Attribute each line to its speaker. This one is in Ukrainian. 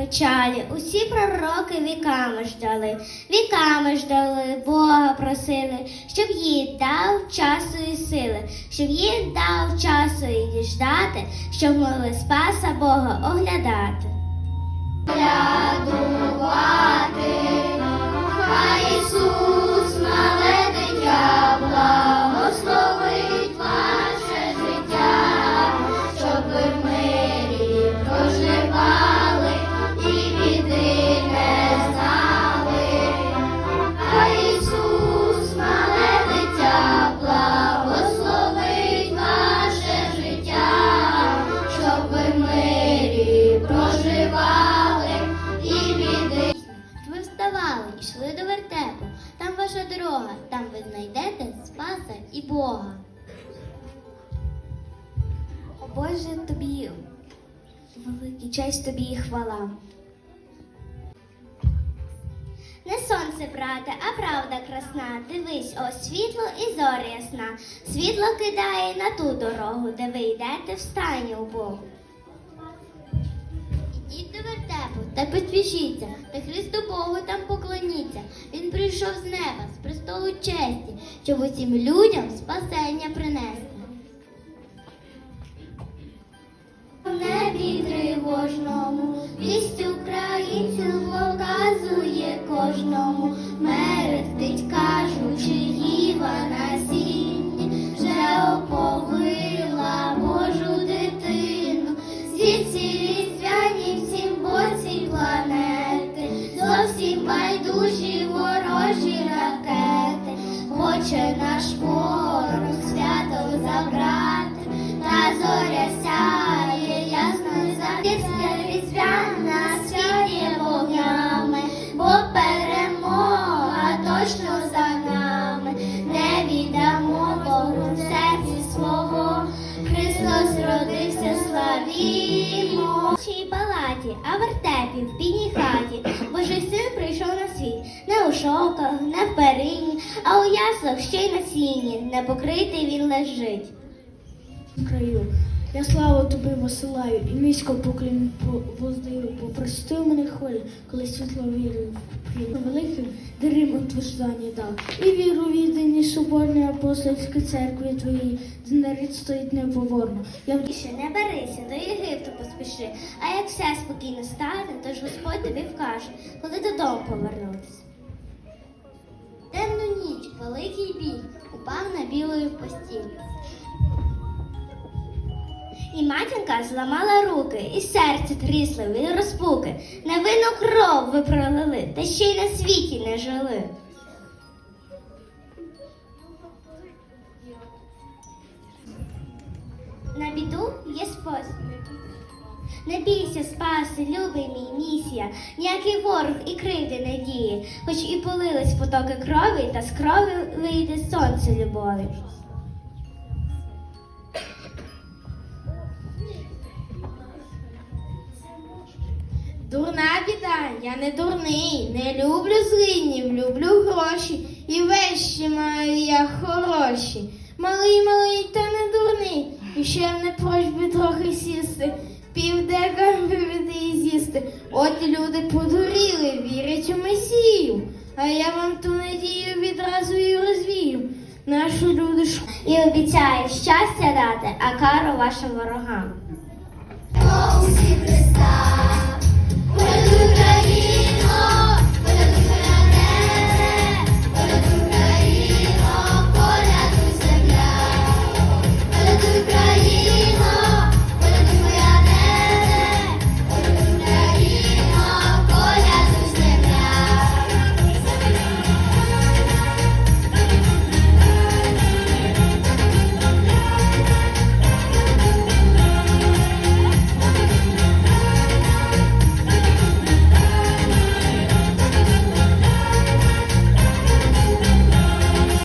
Speaker 1: печалі, усі пророки віками ждали, віками ждали, Бога просили, щоб їй дав часу і сили, щоб їй дав часу і діждати, щоб могли спаса Бога оглядати. Глядувати, хай ваша дорога, там ви знайдете Спаса і Бога. О Боже тобі, великий честь тобі і хвала. Не сонце, брате, а правда красна. Дивись, ось світло і зоря ясна. Світло кидає на ту дорогу, де ви йдете в стані у Богу. Вертепу та підпишіться, та Христу Богу там поклоніться. Він прийшов з неба, з престолу честі, щоб усім людям спасення принести. В небі тривожному, вість українців показує кожному, do Gil. Христос родився, славімо. В цій палаті, а вертепі в бідній хаті, Божий син прийшов на світ, не у шовках, не в перині, а у яслах ще й на сіні, не покритий він лежить.
Speaker 2: краю. Я славу тобі посилаю і низько поклін по- воздаю, попрости мене хвилі, коли світло вірив. Великим дарим утверждання дав. І віру в єдині соборні апостольській церкві твоїй, де нарід стоїть неповорно. Я
Speaker 1: Більше не берися, до Єгипту поспіши, а як все спокійно стане, то ж Господь тобі вкаже, коли додому повернутися. Темну ніч, великий бій, упав на білою постіль. І матінка зламала руки, і серце трісло від розпуки. Невинну кров ви пролили, та ще й на світі не жили. На біду є спосіб. Не бійся, спаси, любий мій місія, ніякий ворог і кривди не діє, хоч і полились потоки крові, та з крові вийде сонце любові.
Speaker 2: Дурна біда, я не дурний, не люблю злинів, люблю гроші, і вещі маю я хороші. Малий, малий, та не дурний, і ще не просьби трохи сісти, півдека виведи і з'їсти. От люди подуріли, вірять у Месію, а я вам ту надію відразу і розвію. Нашу люди ж
Speaker 1: І обіцяє щастя дати, а кару вашим ворогам.